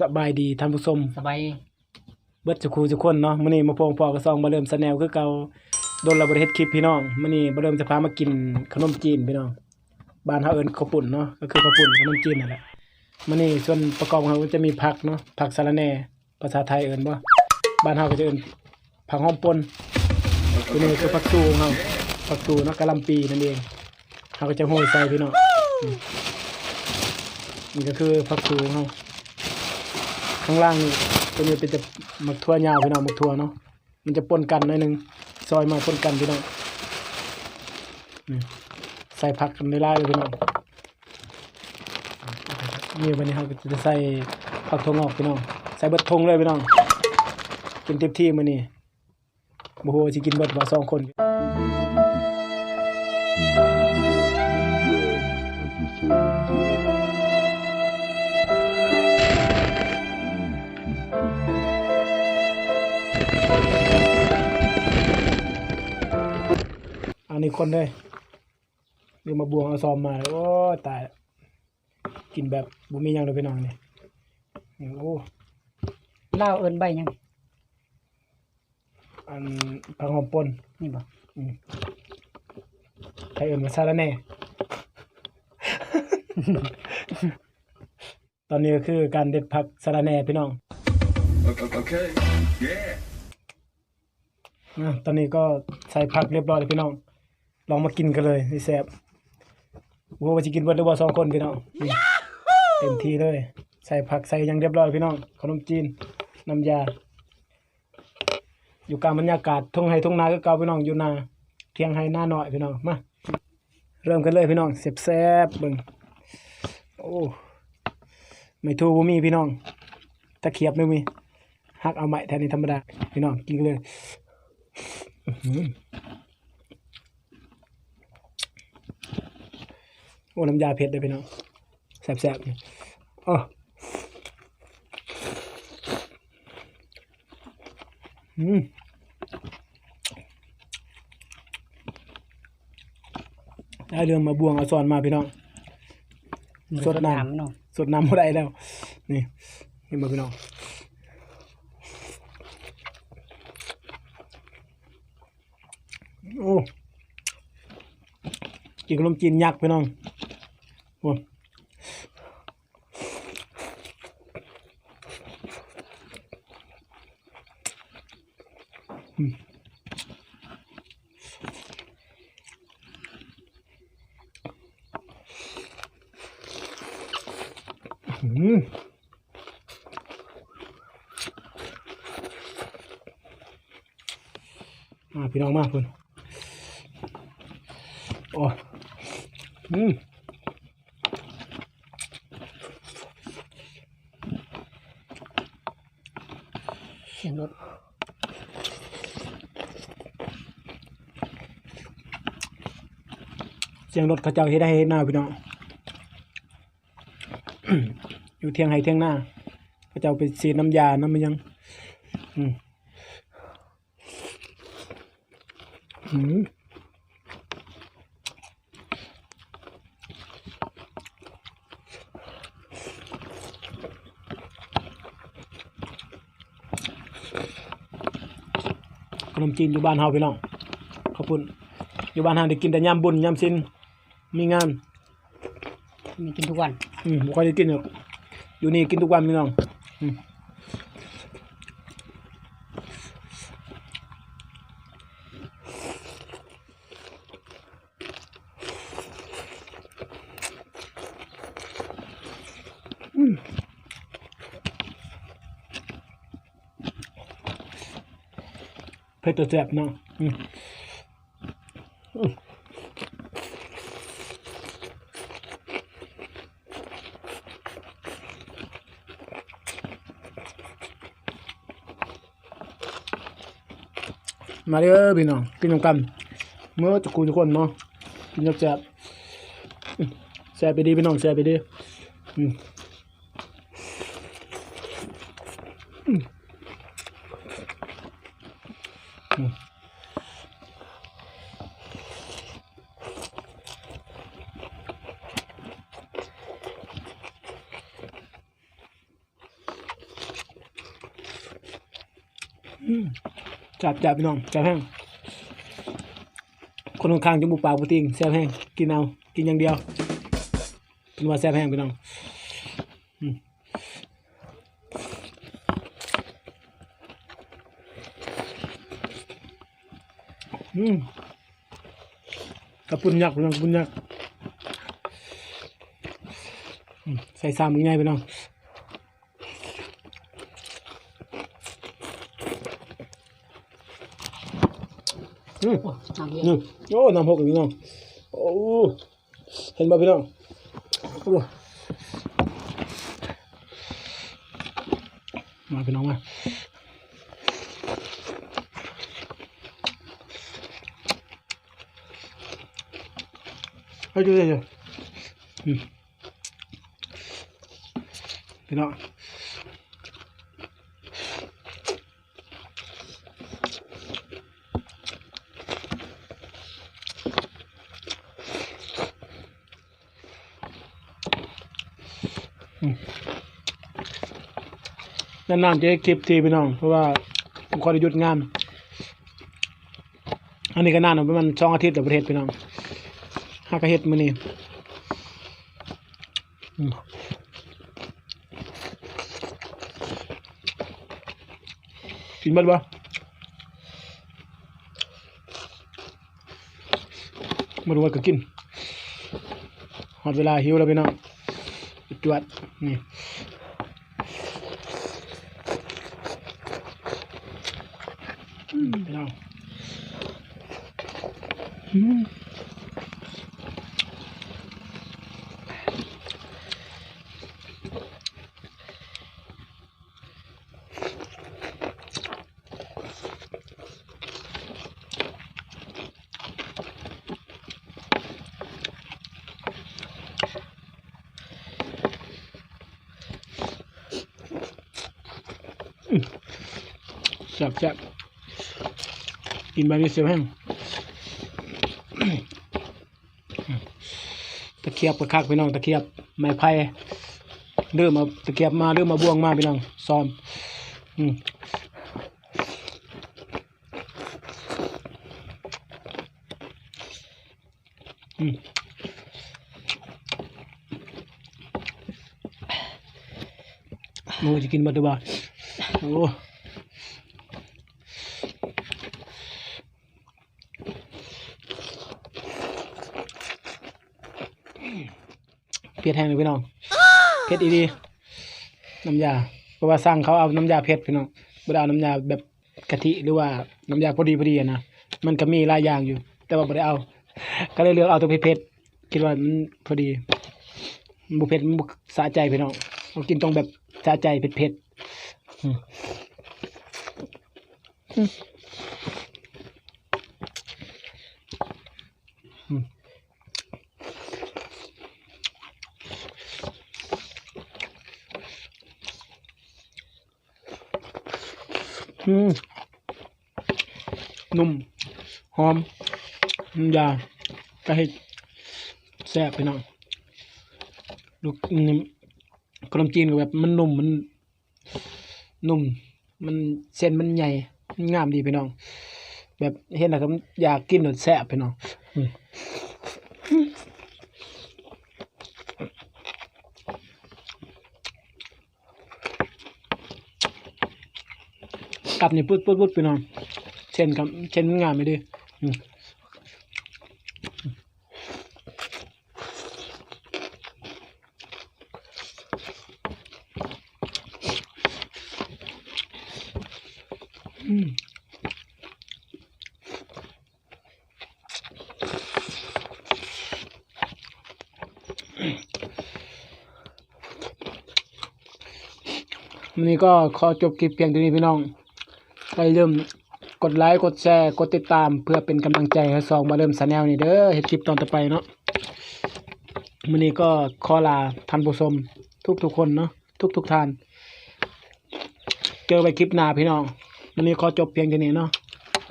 สบายดีท่านผู้ชมสบายเบิดจุคูจุกคนเนาะมื้อนี้มาพงพอกระซองมาเริ่มสแนลคือเก่าโดนเราบ่ได้เฮ็ดคลิปพี่น้องมื้อนี้บ่เริ่มจะพามากินขนมจีนพี่น้องบ้านเฮาเอิ้นข้าวปุ่นเนาะก็คือข้าวปุ่นขนมจีนนั่นแหละมื้อนี้ส่วนประกอบของเราจะมีผักเนาะผักสะระแหน่ภาษาไทยเอิ้นบ่บ้านเฮาก็จะเอิ้นผักหอมป่นตัวนี้คือผักตูของเฮาผักตูเนาะกะหล่ำปีนั่นเองเฮาก็จะโรยใส่พี่น้องอืมนี่ก็คือผักตูของเฮา ข้างล่างตัวนี้เป็นจะหมักทั่วยาวพี่น้องหมักทั่วเนาะมันจะปนกันหน่อยหนึงซอยมาปนกันพี่น้องใส่ผักกันในไล่เลยพี่น้องนี่วันนี้เราจะใส่ผักทงออกพี่น้องใส่เบิดทงเลยพี่น้องกินเต็มที่มื้อนี้บ่ฮู้ว่าสิกินเบิดบ่สองคน นนี้คนเลยเดี๋ยวมาบวงเอาซอมมาโอ้ตายละกินแบบบุมีหยังเลยพี่น้องนี่นี่โอ้เล่าวเอินใบหยังอันผักหอมป่นนี่บ่อืมใครเอื่นมาซาละแหน่ ตอนนี้ก็คือการเด็ดผักสะระแหน่พี่น้อง Okay. Yeah. อะตอนนี้ก็ใส่ผักเรียบร้อยเลยพี่น้อง ลองมากินกันเลยนี่แซ่บว่าว่าจะกินเบิดหรือว่าสองคนพี่น้องอืมเต็มที่เลย ใส่ผักใส่หยังเรียบร้อยพี่น้องขนมจีนน้ำยา อยู่กลางบรรยากาศทุ่งไห้ทุ่งนาก็เก่าพี่น้องอยู่นาเทียงไห้หน้าหน่อยพี่น้องมาเริ่มกันเลยพี่น้องเสียบแซ่บๆเบิ่งโอ้ไม่ทูบ่มีพี่น้องตะเขียบไม่มีหักเอาใหม่แทนนี้ธรรมดาพี่น้องกินกันเลยอื้อหือ โอ้น้ำยาเผ็ดเลยพี่น้องแซ่บๆนี่อ๋ออืมได้เรื่องมาบวงเอาซอนมาพี่น้องสดน้ำเนาะสดน้ำบ่ได้แล้ว นี่เห็นบ่พี่น้องโอ้กินขนมจีนยักษ์พี่น้องโอืมอืมพี่น้องมากคุณโอ้อืม เสียงรถ เสียงรถเขาเจ้าเฮ็ดได้เฮ็ดหน้าพี่น้องอยู่เที่ยงไห้เที่ยงหน้าเขาเจ้าไปฉีดน้ำยาน้ำมันยังอืมอืมขนมจีนอยู่บ้านเฮาพี่น้องขอบคุณอยู่บ้านเฮาได้กินแต่ยามบุญยามสิ้น มีงานมีกินทุกวัน อืมบ่ค่อยได้กินหรอกอยู่นี่กินทุกวันพี่น้องอืมอืมเผ็ดตัวแซ่บเนาะ มาเด้อพี่น้องกินนงกันเมื่อจะคุยทุกคนเนาะกินแซ่บแชร์ไปดีพี่น้องแชร์ไปดีอืม จับจับพี่น้องจับแห้งคนข้างๆจมูกปากปูติงแซ่บแห้งกินเอากินอย่างเดียวเป็นว่าแซ่บแห้งพี่น้องอืมกระปุนยักษ์พี่น้องกระปุนยักษ์อืมใส่ซ้ำง่ายๆพี่น้อง อืม โอ้น้ำเย็นนี่โอ้น้ำหกอีกพี่น้องโอ้เห็นบ่พี่น้องโอ้มาพี่น้องมาให้ดูเลยอืมพี่น้อง นานๆจะได้คลิปทีพี่น้อง เพราะว่าผมขอได้หยุดงาน อันนี้ก็นานประมาณสองอาทิตย์แต่ประเทศพี่น้องห้ากระเฮ็ดมือนี้อืมกินเบัดบ่มาดูว่าก็กินหอดเวลาหิวแล้วพี่น้องจวด นี่อืมพี่ ซ่บแซ่บกินแบบนี้เสียวแห้งตะเคียบกระคักพี่น้องตะเคียบไม้ไผ่เริ่มมาตะเคียบมาเริ่มมาบ่วงมาพี่น้องซ้อมอืมอืมโอ้จะกินบัตรบ้าโอ้ เผ็ดแห้งเลยพี่น้องเผ็ดอีดีน้ำยาเพราะว่าสั่งเขาเอาน้ำยาเผ็ดพี่น้องบได้เอาน้ำยาแบบกะทิหรือว่าน้ำยาพอดีพอดีอะนะมันก็มีหลายอย่างอยู่ แต่ว่าบได้เอา ก็เลยเลือกเอาตัวเผ็ดๆคิดว่ามันพอดีบ่เผ็ดบ่สะใจพี่น้องเรากินตรงแบบสะใจเผ็ดๆอืมอืมอืม อืม นุ่ม หอมน้ำยากระเฮ็ดแซ่บไปหน่อยลูกนี่ขนมจีนก็แบบมันนุ่มมันนุ่ม มันเส้นมันใหญ่งามดีไปน้อง แบบเห็นแล้วก็อยากกินหนดแซ่บไปน้องอืม กลับนี่ปุ๊ดปุ๊ดปุ๊ดไปน้องเช่นกับเช่นงามไม่ดีอืมวันนี้ก็ขอจบคลิปเพียงเท่านี้พี่น้อง ไปเริ่มกดไลค์กดแชร์กดติดตาม เพื่อเป็นกำลังใจให้ซองมาเริ่มสแนลนี่เด้อเห็ดคลิปตอนต่อไปเนาะมื้อนี้ก็ขอลาท่านผู้ชมทุกทุกคนเนาะทุกทุกท่าน เจอไปคลิปหน้าพี่น้องมื้อนี้ขอจบเพียงแค่นี้เนาะ